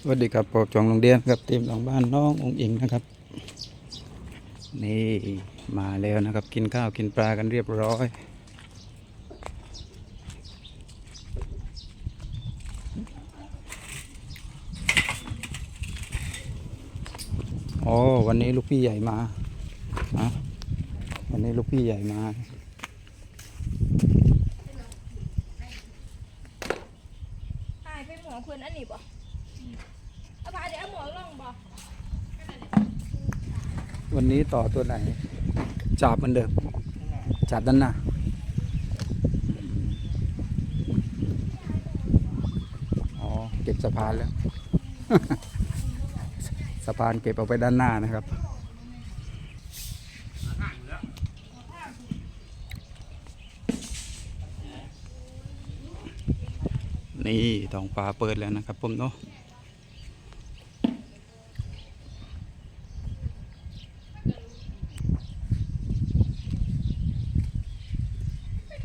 สวัสดีครับปกจองโรงเรียนครับทีมหลังบ้านน้ององค์อิงนะครับ นี่มาแล้วนะครับกินข้าวกินปลากันเรียบร้อยโอ้วันนี้ลูกพี่ใหญ่มาอะวันนี้ลูกพี่ใหญ่มา หายไปหมอเพื่อนอันนี้บ่เอาพาเดี๋ยวเอาหมอลองบ่ วันนี้ต่อตัวไหน จับเหมือนเดิมจับด้านหน้าอ๋อเก็บสะพานแล้ว สะพานเก็บเอาไปด้านหน้านะครับนี่ท้องฟ้าเปิดแล้วนะครับผมเนาะ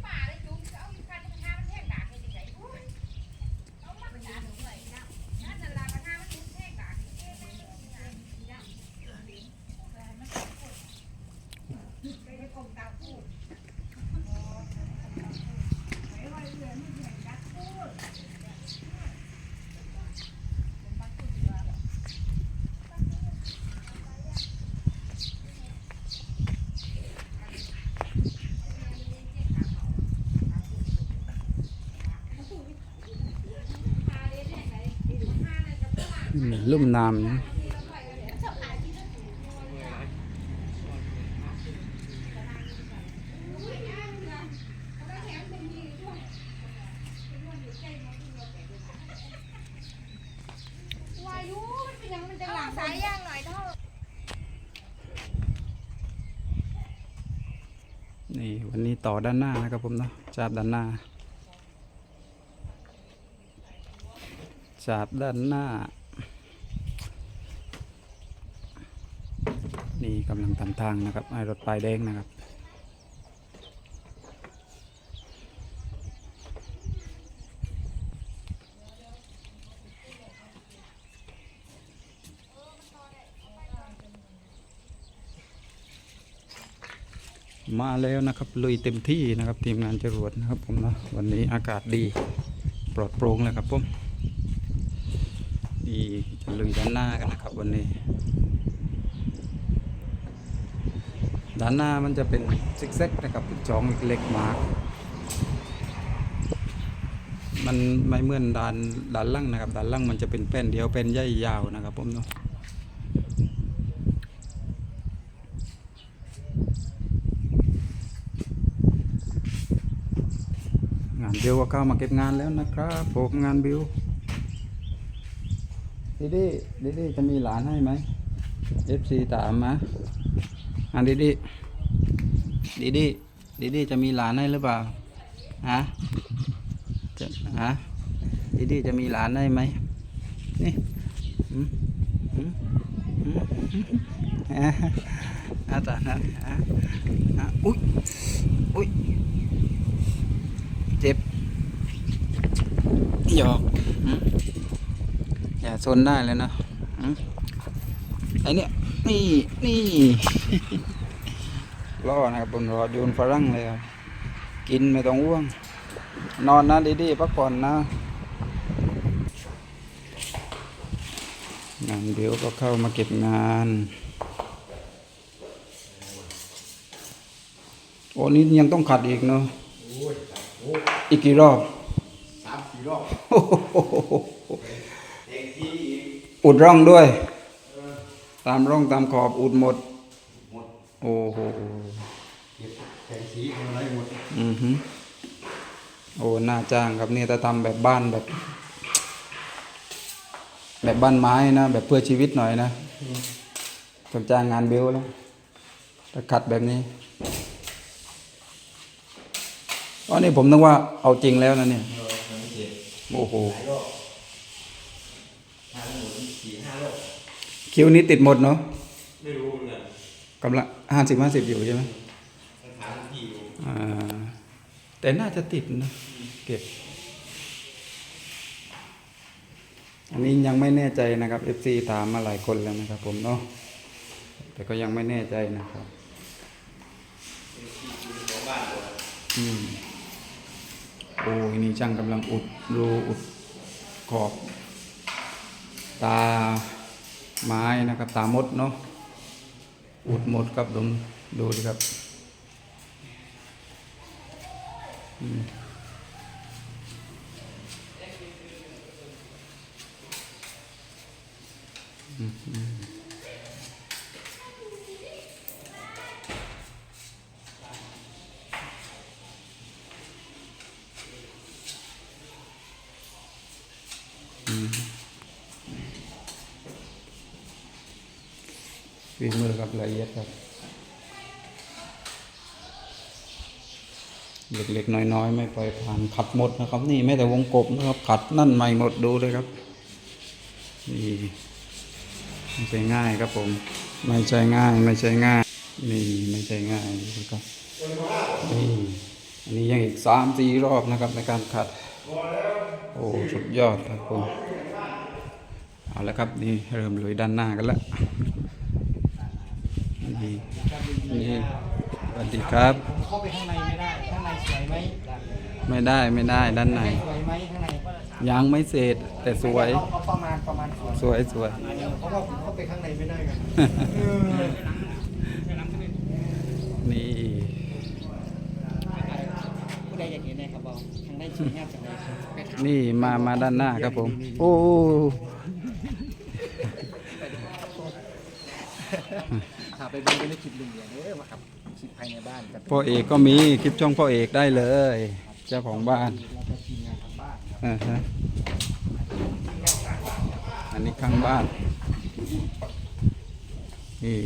ป่าเลยจุ๊บเอาอีกคันข้ามันแท่งดากให้ดิไงเอามาเป็นดากหน่อยนะนั่นน่ะลากันห้ามันจุ๊บแท่งดากเอ๊ะไม่เอาอีกนะอีนะไปให้กรมตาพูด อืม ลุ่มน้ำนะวายุมันเป็นยังมันจะหลังสายยางหน่อยเท่านี่วันนี้ต่อด้านหน้านะครับผมเนาะจับด้านหน้าจับด้านหน้า นี่กำลังทำทางนะครับไอ้รถปลายแดงนะครับมาแล้วนะครับลุยเต็มที่นะครับทีมงานจรวดนะครับผมนะวันนี้อากาศดีปลอดโปร่งเลยครับผมนี่จะลุยด้านหน้ากันนะครับวันนี้ ด้านหน้ามันจะเป็นซิกแซกนะครับเป็นจองเล็กๆมามันไม่เหมือนด้านด้านล่างนะครับด้านล่างมันจะเป็นแป้นเดียวแป้นใหญ่ยาวนะครับผมเนาะงานบิวก็เข้ามาเก็บงานแล้วนะครับผมงานบิวดิดิดิดิจะมีหลานให้ไหม FC ถามมา อันดิดิดิดิดิดิจะมีหลานให้หรือเปล่าฮะจะฮะดิดิจะมีหลานให้ไหมนี่อืมอืมอืมอืมอะอาจารย์นะอะอะอุ้ยอุ้ยเจ็บหยอกอย่าซนได้เลยนะอืมไอเนี่ย นี่นี่ล่อนะครับบนรอโยนฝรั่งเลยครับกินไม่ต้องอ้วง นอนนะดีๆพักผ่อนนะงานเดี๋ยวก็เข้ามาเก็บงานโอ้นี่ยังต้องขัดอีกเนาะอีกกี่รอบสามสี่รอบอุดร่องด้วย ตามร่องตามขอบอุดหมด หมดโอ้โหเก็บแผงสีทำอะไรหมดอือหือโอ้น่าจ้างครับนี่ถ้าทำแบบบ้านแบบ แบบบ้านไม้นะ แบบเพื่อชีวิตหน่อยนะต้องจ้างงานเบลแล้วถ้าขัดแบบนี้อ๋อนี่ผมนึกว่าเอาจริงแล้วนะเนี่ยเออมันไม่เจ็บโอ้โห หลายรอบทางหมดสี่ห้ารอบ คิวนี้ติดหมดเนาะไม่รู้เหมือนกันกำลังห้าสิบห้าสิบอยู่ใช่ไหมสถานที่อยู่อ่าแต่น่าจะติดนะเก็บ อันนี้ยังไม่แน่ใจนะครับ FC ถามมาหลายคนแล้วนะครับ ผมเนาะแต่ก็ยังไม่แน่ใจนะครับของบ้านตัวอืมโอ้ยนี่ช่างกำลังอุดรูอุดขอบ ตา ไม้นะครับตามดเนาะอุดหมดครับดมดูดิครับอืมอืม ฝีมือกับละเอียดครับเล็กๆน้อยๆ ไม่ปล่อยผ่านขัดหมดนะครับ นี่ไม่แต่วงกบนะครับขัดนั่นใหม่หมดดูเลยครับ นี่ไม่ใช่ง่ายครับผม ไม่ใช่ง่าย ไม่ใช่ง่าย นี่ไม่ใช่ง่ายนะครับนี่อันนี้ยังอีกสามสี่รอบนะครับในการขัด โอ้สุดยอดครับผมเอาละครับนี่เริ่มลุยด้านหน้ากันแล้ว นี่นี่สวัสดีครับ เข้าไปข้างในไม่ได้ ข้างในสวยไหมไม่ได้ไม่ได้ด้านใน สวยไหมข้างในยังไม่เสร็จแต่สวย เอาเอาประมาณประมาณสวยสวยสวย เพราะว่าผมเข้าไปข้างในไม่ได้กันเออนี่ผู้ใดอยากเห็นไหมครับบอลข้างในสวยงามจังเลยไปถามนี่มามาด้านหน้าครับผม โอ้ถาม ไปเบิ่งกันในคลิปลุงเดียวเด้อมาครับคลิปภายในบ้านกับพ่อเอกก็มีคลิปช่องพ่อเอกได้เลย เจ้าของบ้านแล้วก็ทีมงานทางบ้านครับอ่าฮะอันนี้ข้างบ้านนี่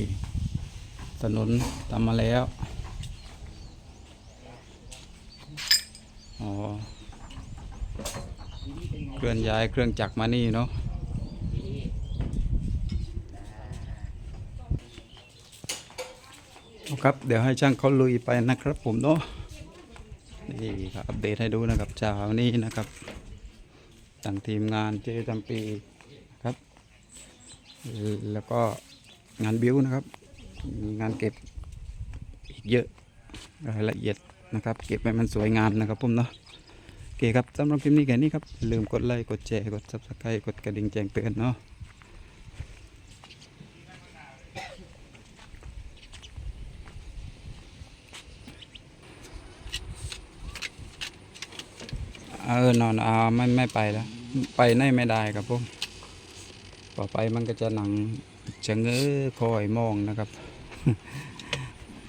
ถนนทำมาแล้วอ๋อเคลื่อนย้ายเครื่องจักรมานี่เนาะ เอา ครับ เดี๋ยวให้ช่างเขาลุยไปนะครับผมเนาะนี่ครับอัปเดตให้ดูนะครับเช้านี้นะครับตั้งทีมงานเจจำปีครับ แล้วก็งานบิวนะครับ มีงานเก็บอีกเยอะรายละเอียดนะครับ เก็บให้มันสวยงามนะครับผมเนาะโอเคครับสำหรับคลิปนี้แค่นี้ครับลืมกดไลค์กดแชร์กด subscribe กดกระดิ่งแจ้งเตือนเนาะ เออนอนเอาไม่ไม่ไปแล้ว ไปไหนไม่ได้ครับผมต่อไปมันก็จะหนังจะเง้อคอยมองนะครับ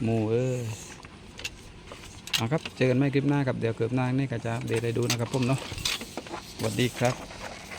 หมูเออเอาครับ เจอกันไม่คลิปหน้าครับ เดี๋ยวเกิปหน้านี่ก็จะอัปเดตให้ดูนะครับผมเนาะสวัสดีครับ